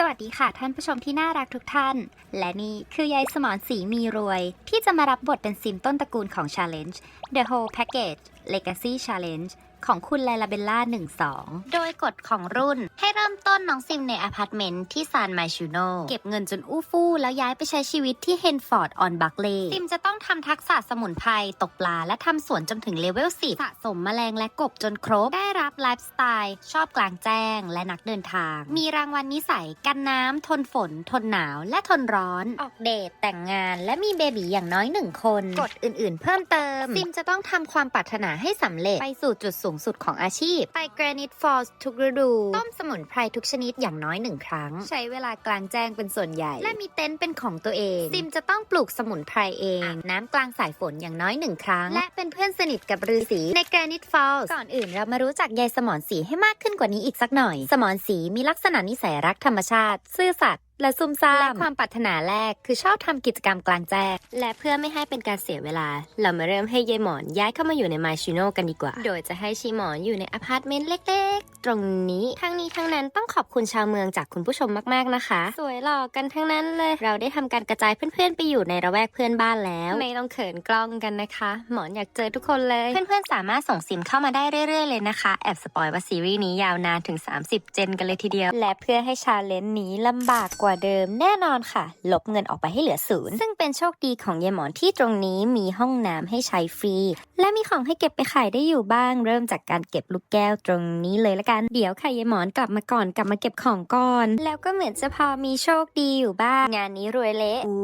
สวัสดีค่ะท่านผู้ชมที่น่ารักทุกท่าน และนี่คือยายสมอนสีมีรวย ที่จะมารับบทเป็นซิมต้นตระกูลของ Challenge The Whole Package Legacy Challenge ของคุณไลลาเบลล่า12 โดยกฎของรุ่นให้เริ่มต้นน้องซิมในอพาร์ตเมนต์ที่ซานไมชูโนเก็บเงินจนอู้ฟู่แล้วย้ายไปใช้ชีวิตที่เฮนฟอร์ดออนบักเลย์ซิมจะต้องทำทักษะสมุนไพรตกปลา และทำสวนจนถึงเลเวล10สะสมแมลงและกบจนครบ ได้รับไลฟ์สไตล์ ชอบกลางแจ้ง และนักเดินทาง มีรางวัลนิสัยกันน้ำทนฝน ทนหนาวและทนร้อน ออกเดทแต่งงาน และมีเบบีอย่างน้อยหนึ่งคนกฎอื่นๆ เพิ่มเติมซิมจะต้องทำความปรารถนาให้สำเร็จไปสู่จุดสูงสุดของอาชีพ ไปแกรนิตฟอลส์ทุกฤดู ต้มสมุนไพรทุกชนิดอย่างน้อยหนึ่งครั้ง ใช้เวลากลางแจ้งเป็นส่วนใหญ่ และมีเต็นท์เป็นของตัวเอง ซิมจะต้องปลูกสมุนไพรเองอาบน้ำกลางสายฝนอย่างน้อยหนึ่งครั้ง และเป็นเพื่อนสนิทกับฤาษีในแกรนิตฟอลส์ก่อนอื่นเรามารู้จักยายสมอนสีให้มากขึ้นกว่านี้อีกสักหน่อย สมอนสีมีลักษณะนิสัยรักธรรมชาติ ซื่อสัตย์ และซุ่มซ่ามและความปรารถนาแรกคือชอบทำกิจกรรมกลางแจ้งและเพื่อไม่ให้เป็นการเสียเวลา เรามาเริ่มให้ยายหมอนย้ายเข้ามาอยู่ในมาชิโนกันดีกว่า โดยจะให้ชีหมอนอยู่ในอพาร์ตเมนต์เล็กๆ ตรงนี้ทั้งนี้ทั้งนั้นต้องขอบคุณชาวเมืองจากคุณผู้ชมมากๆนะคะ สวยหล่อกันทั้งนั้นเลย เราได้ทำการกระจายเพื่อนๆไปอยู่ในระแวกเพื่อนบ้านแล้ว ไม่ต้องเขินกล้องกันนะคะ หมอนอยากเจอทุกคนเลย เพื่อนๆสามารถส่งซิมเข้ามาได้เรื่อยๆเลยนะคะแอบสปอยว่าซีรีส์นี้ยาวนานถึง 30 เจนกันเลยทีเดียว และเพื่อให้ชาเลนจ์นี้ลำบากกว่าเดิมแน่นอนค่ะ ลบเงินออกไปให้เหลือศูนย์ซึ่งเป็นโชคดีของยายหมอนที่ตรงนี้มีห้องน้ำให้ใช้ฟรี และมีของให้เก็บไปขายได้อยู่บ้าง เริ่มจากการเก็บลูกแก้วตรงนี้เลยละกันเดี๋ยวค่ะยายหมอนกลับมาก่อนกลับมาเก็บของก่อน แล้วก็เหมือนจะพอมีโชคดีอยู่บ้าง งานนี้รวยเละอู้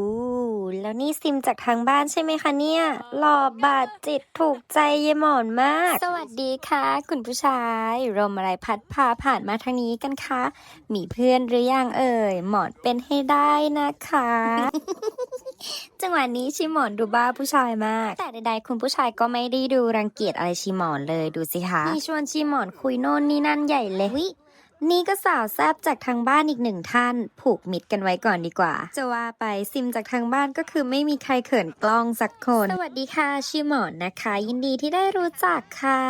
แล้วนี่ซิมจากทางบ้านใช่ไหมคะเนี่ยหล่อบาดจิตถูกใจยายหมอนมาก สวัสดีค่ะ คุณผู้ชายลมอะไรพัดพาผ่านมาทางนี้กันคะมีเพื่อนหรือยังเอ่ยหมอนเป็นให้ได้นะคะ จังหวะนี้ชิหมอนดูบ้าผู้ชายมาก แต่ใดๆคุณผู้ชายก็ไม่ได้ดูรังเกียจอะไรชิหมอนเลยดูสิคะมีชวนชิหมอนคุยโน่นนี่นั่นใหญ่เลยวินี่ก็สาวแซบจากทางบ้านอีกหนึ่งท่าน ผูกมิตรกันไว้ก่อนดีกว่า จะว่าไปซิมจากทางบ้านก็คือไม่มีใครเขินกล้องสักคน สวัสดีค่ะชิหมอนนะคะ ยินดีที่ได้รู้จักค่ะ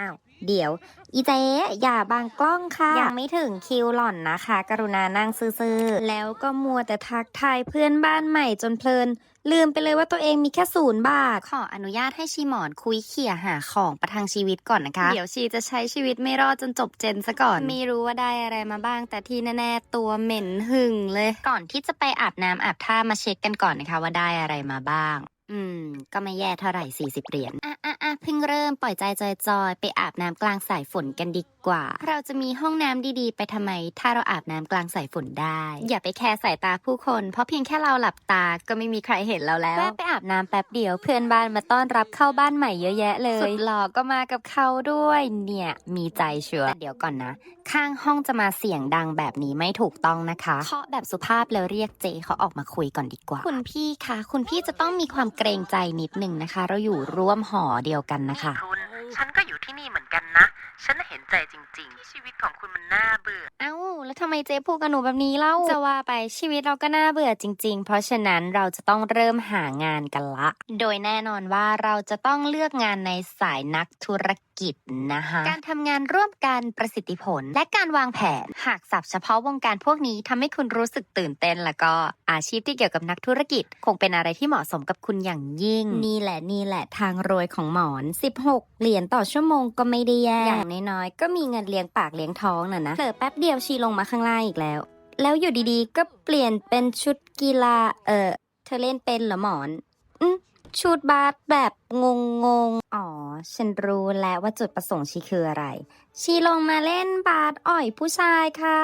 อ้าว เดี๋ยว อีเจ๊อย่าบางกล้องค่ะ ยังไม่ถึงคิวหล่อนนะคะ กรุณานั่งซื่อๆ แล้วก็มัวแต่ทักทายเพื่อนบ้านใหม่จนเพลิน ลืมไปเลยว่าตัวเองมีแค่ศูนย์บาท ขออนุญาตให้ชีหมอนคุยเขี่ยหาของประทังชีวิตก่อนนะคะ เดี๋ยวชีจะใช้ชีวิตไม่รอดจนจบเจนซะก่อน ไม่รู้ว่าได้อะไรมาบ้าง แต่ที่แน่ๆตัวเหม็นหึ่งเลย ก่อนที่จะไปอาบน้ำอาบท่ามาเช็คกันก่อนนะคะว่าได้อะไรมาบ้าง อืม ก็ไม่แย่เท่าไหร่40เหรียญ อะอะอะเพิ่งเริ่มปล่อยใจจอยๆ ไปอาบน้ำกลางสายฝนกันดี กว่า เราจะมีห้องน้ำดีๆ ไปทำไม ถ้าเราอาบน้ำกลางสายฝนได้ อย่าไปแคร์สายตาผู้คน เพราะเพียงแค่เราหลับตาก็ไม่มีใครเห็นเราแล้วแวะไปอาบน้ำแป๊บเดียวเพื่อนบ้านมาต้อนรับเข้าบ้านใหม่เยอะแยะเลยสุดหล่อก็มากับเขาด้วยเนี่ยมีใจเชียวแต่เดี๋ยวก่อนนะ ข้างห้องจะมาเสียงดังแบบนี้ไม่ถูกต้องนะคะเคาะแบบสุภาพแล้วเรียกเจเขาออกมาคุยก่อนดีกว่า คุณพี่คะคุณพี่จะต้องมีความเกรงใจนิดหนึ่งนะคะ เราอยู่ร่วมหอเดียวกันนะคะ ใจจริงๆที่ชีวิตของคุณมันน่าเบื่อ เอ้า แล้วทำไมเจ๊พูดกับหนูแบบนี้เล่าจะว่าไปชีวิตเราก็น่าเบื่อจริง ๆ เพราะฉะนั้นเราจะต้องเริ่มหางานกันละ โดยแน่นอนว่าเราจะต้องเลือกงานในสายนักธุรกิจนะคะการทำงานร่วมกันประสิทธิผล และการวางแผน หากสับเฉพาะวงการพวกนี้ทำให้คุณรู้สึกตื่นเต้น แล้วก็อาชีพที่เกี่ยวกับนักธุรกิจ คงเป็นอะไรที่เหมาะสมกับคุณอย่างยิ่ง นี่แหละนี่แหละทางรวยของหมอน 16 เหรียญต่อชั่วโมงก็ไม่ได้แย่อย่างน้อยๆก็มีเงินเลี้ยงปากเลี้ยงท้องน่ะนะเผลอแป๊บเดียวชีลงมาข้างล่างอีกแล้ว แล้วอยู่ดีๆ ก็เปลี่ยนเป็นชุดกีฬา เออเธอเล่นเป็นเหรอหมอนอืมชุดบาสแบบงงงๆอ๋อ ฉันรู้แล้วว่าจุดประสงค์ชีคืออะไรชีลงมาเล่นบาสอ่อยผู้ชายค่ะ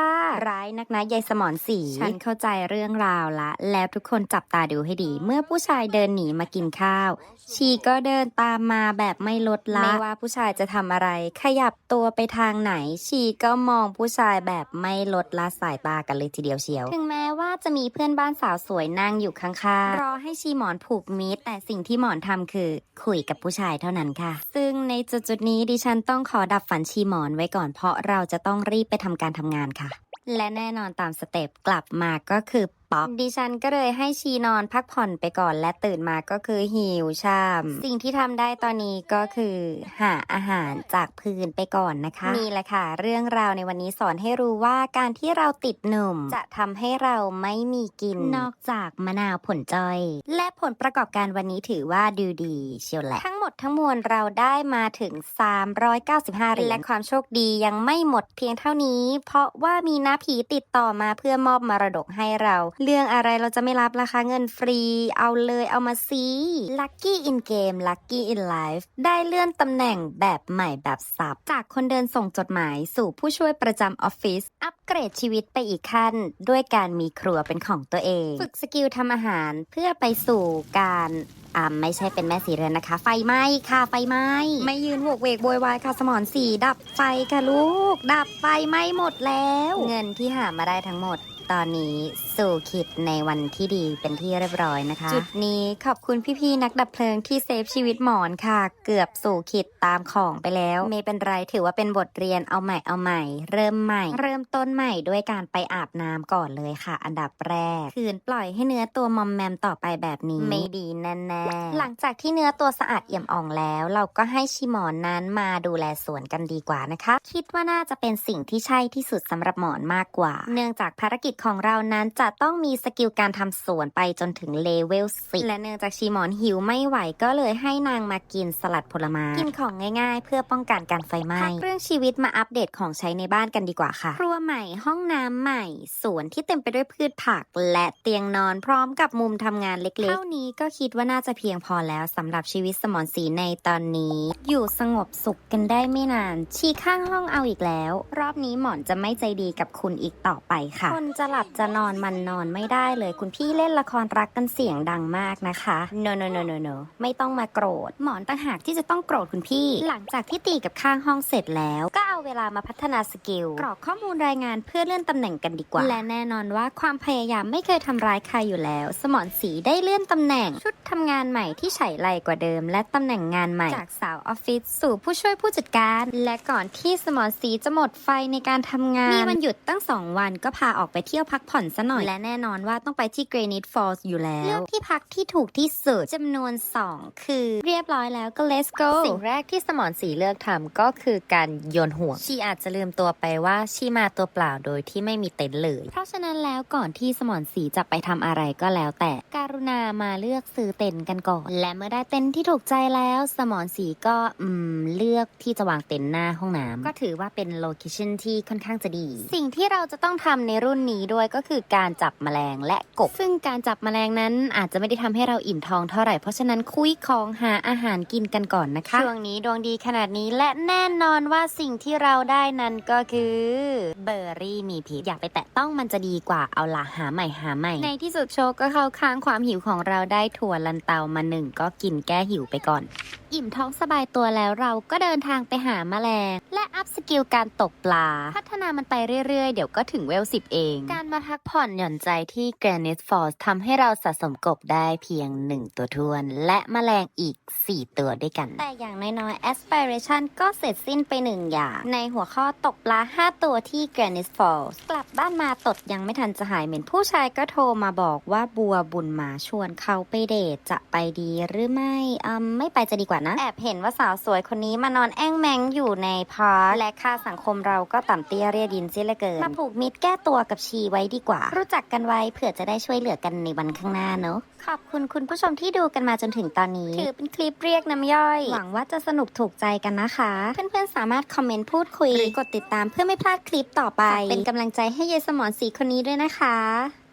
ร้ายนักนะยายสมอนสี ฉันเข้าใจเรื่องราวละ แล้วทุกคนจับตาดูให้ดี เมื่อผู้ชายเดินหนีมากินข้าว ชีก็เดินตามมาแบบไม่ลดละไม่ว่าผู้ชายจะทำอะไร ขยับตัวไปทางไหน ชีก็มองผู้ชายแบบไม่ลดละสายตากันเลยทีเดียวเชียว ถึงแม้ว่าจะมีเพื่อนบ้านสาวสวยนั่งอยู่ข้างๆรอให้ชีหมอนผูกมิตร แต่สิ่งที่หมอนทำคือ คุยกับผู้ชายเท่านั้นค่ะ ซึ่งในจุดๆนี้ดิฉันต้องขอดับฝันชีหมอนไว้ก่อน เพราะเราจะต้องรีบไปทำการทำงานค่ะ และแน่นอนตามสเต็ปกลับมาก็คือ ต๊อก ดิฉันก็เลยให้ชีนอนพักผ่อนไปก่อนและตื่นมาก็คือหิวชาม สิ่งที่ทำได้ตอนนี้ก็คือหาอาหารจากพื้นไปก่อนนะคะ นี่แหละค่ะ เรื่องราวในวันนี้สอนให้รู้ว่าการที่เราติดหนุ่ม จะทำให้เราไม่มีกินนอกจากมะนาวผลจอย และผลประกอบการวันนี้ถือว่าดูดีเชียวแหละ ทั้งหมดทั้งมวลเราได้มาถึง 395เหรียญและความโชคดียังไม่หมดเพียงเท่านี้ เพราะว่ามีน้าผีติดต่อมาเพื่อมอบมรดกให้เราเรื่องอะไรเราจะไม่รับราคาเงินฟรี เอาเลยเอามาซี Lucky in Game Lucky in Life ได้เลื่อนตำแหน่งแบบใหม่แบบสับ จากคนเดินส่งจดหมายสู่ผู้ช่วยประจำออฟฟิศอัปเกรดชีวิตไปอีกขั้น ด้วยการมีครัวเป็นของตัวเอง ฝึกสกิลทำอาหารเพื่อไปสู่การอ่าไม่ใช่เป็นแม่สีเรือนนะคะ ไฟไหม้ค่ะไฟไหม้ไม่ยืนโวกเวกโวยวายค่ะสมอนสีดับไฟค่ะลูก ดับไฟไหม้หมดแล้ว เงินที่หามาได้ทั้งหมดตอนนี้สู่ขิดในวันที่ดีเป็นที่เรียบร้อยนะคะ จุดนี้ขอบคุณพี่ๆนักดับเพลิงที่เซฟชีวิตหมอนค่ะ เกือบสู่ขิดตามของไปแล้วไม่เป็นไรถือว่าเป็นบทเรียนเอาใหม่เอาใหม่ เริ่มใหม่ เริ่มต้นใหม่ด้วยการไปอาบน้ำก่อนเลยค่ะ อันดับแรก คืนปล่อยให้เนื้อตัวมอมแมมต่อไปแบบนี้ไม่ดีแน่ๆหลังจากที่เนื้อตัวสะอาดเอี่ยมอ่องแล้ว เราก็ให้ชิหมอนนั้นมาดูแลสวนกันดีกว่านะคะ คิดว่าน่าจะเป็นสิ่งที่ใช่ที่สุดสำหรับหมอนมากกว่า เนื่องจากภารกิจของเรานั้นจะต้องมีสกิลการทำสวนไปจนถึงเลเวลสิและเนื่องจากชีหมอนหิวไม่ไหวก็เลยให้นางมากินสลัดผลไม้กินของง่ายๆ เพื่อป้องกันการไฟไหม้พักเรื่องชีวิตมาอัปเดตของใช้ในบ้านกันดีกว่าค่ะ ครัวใหม่ห้องน้ำใหม่สวนที่เต็มไปด้วยพืชผัก และเตียงนอนพร้อมกับมุมทำงานเล็กๆเท่านี้ก็คิดว่าน่าจะเพียงพอแล้วสำหรับชีวิตสมอนสีในตอนนี้ อยู่สงบสุขกันได้ไม่นาน ชีข้างห้องเอาอีกแล้ว รอบนี้หมอนจะไม่ใจดีกับคุณอีกต่อไปค่ะ คนจะหลับจะนอนมันนอนไม่ได้เลย คุณพี่เล่นละครรักกันเสียงดังมากนะคะ no no no no no ไม่ต้องมาโกรธ หมอนต่างหากที่จะต้องโกรธคุณพี่ หลังจากที่ตีกับข้างห้องเสร็จแล้ว ก็เอาเวลามาพัฒนาสกิล กรอกข้อมูลรายงานเพื่อเลื่อนตำแหน่งกันดีกว่า และแน่นอนว่าความพยายามไม่เคยทำร้ายใครอยู่แล้ว สมอนสีได้เลื่อนตำแหน่ง ชุดทำงานใหม่ที่ไฉไลกว่าเดิม และตำแหน่งงานใหม่ จากสาวออฟฟิศสู่ผู้ช่วยผู้จัดการ และก่อนที่สมอนสีจะหมดไฟในการทำงานมีวันหยุดตั้ง2วันก็พาออกไปเที่ยวพักผ่อนซะหน่อยและแน่นอนว่าต้องไปที่ Granite Falls อยู่แล้ว เลือกที่พักที่ถูกที่สุดจำนวน 2 คือเรียบร้อยแล้วก็ let's go สิ่งแรกที่สมอนสีเลือกทำก็คือการโยนห่วง ชีอาจจะลืมตัวไปว่าชีมาตัวเปล่าโดยที่ไม่มีเต็นท์เลย เพราะฉะนั้นแล้วก่อนที่สมอนสีจะไปทำอะไรก็แล้ว แต่การุณามาเลือกซื้อเต็นท์กันก่อน และเมื่อได้เต็นท์ที่ถูกใจแล้วสมอนสีก็อืมเลือกที่จะวางเต็นท์หน้าห้องน้ำก็ถือว่าเป็นโลเคชั่นที่ค่อนข้างจะดี สิ่งที่เราจะต้องทำในรุ่นนี้ด้วยก็คือการจับแมลงและกบ ซึ่งการจับแมลงนั้นอาจจะไม่ได้ทำให้เราอิ่มท้องเท่าไหร่ เพราะฉะนั้นคุยของหาอาหารกินกันก่อนนะคะ ช่วงนี้ดวงดีขนาดนี้และแน่นอนว่าสิ่งที่เราได้นั้นก็คือเบอร์รี่มีพิษอยากไปแตะต้องมันจะดีกว่าเอาละหาใหม่หาใหม่ ในที่สุดโชว์ก็เข้าค้างความหิวของเราได้ถั่วลันเตามาหนึ่งก็กินแก้หิวไปก่อน อิ่มท้องสบายตัวแล้วเราก็เดินทางไปหาแมลง และอัพสกิลการตกปลา พัฒนามันไปเรื่อยๆ เดี๋ยวก็ถึงเวลสิบเอง การมาพักผ่อนหย่อนใจที่ Granite Falls ทำให้เราสะสมกบได้เพียง 1 ตัวทวน และแมลงอีก 4 ตัวด้วยกัน แต่อย่างน้อยๆ aspiration ก็เสร็จสิ้นไปหนึ่งอย่าง ในหัวข้อตกปลา 5 ตัวที่ Granite Falls กลับบ้านมาตดยังไม่ทันจะหายเหม็นผู้ชายก็โทรมาบอกว่าบัวบุญมาชวนเขาไปเดทจะไปดีหรือไม่อืมไม่ไปจะดีกว่านะ แอบเห็นว่าสาวสวยคนนี้มานอนแอ้งแมงอยู่ในพาร์คและค่าสังคมเราก็ต่ำเตี้ยเรียดินเสียเหลือเกินมาผูกมิตรแก้ตัวกับชีไว้ดีกว่ารู้จักกันไว้เผื่อจะได้ช่วยเหลือกันในวันข้างหน้าเนอะขอบคุณคุณผู้ชมที่ดูกันมาจนถึงตอนนี้ ถือเป็นคลิปเรียกน้ำย่อย หวังว่าจะสนุกถูกใจกันนะคะ เพื่อนๆสามารถคอมเมนต์พูดคุยหรือกดติดตามเพื่อไม่พลาดคลิปต่อไป เป็นกำลังใจให้ยายสมอนสีคนนี้ด้วยนะคะ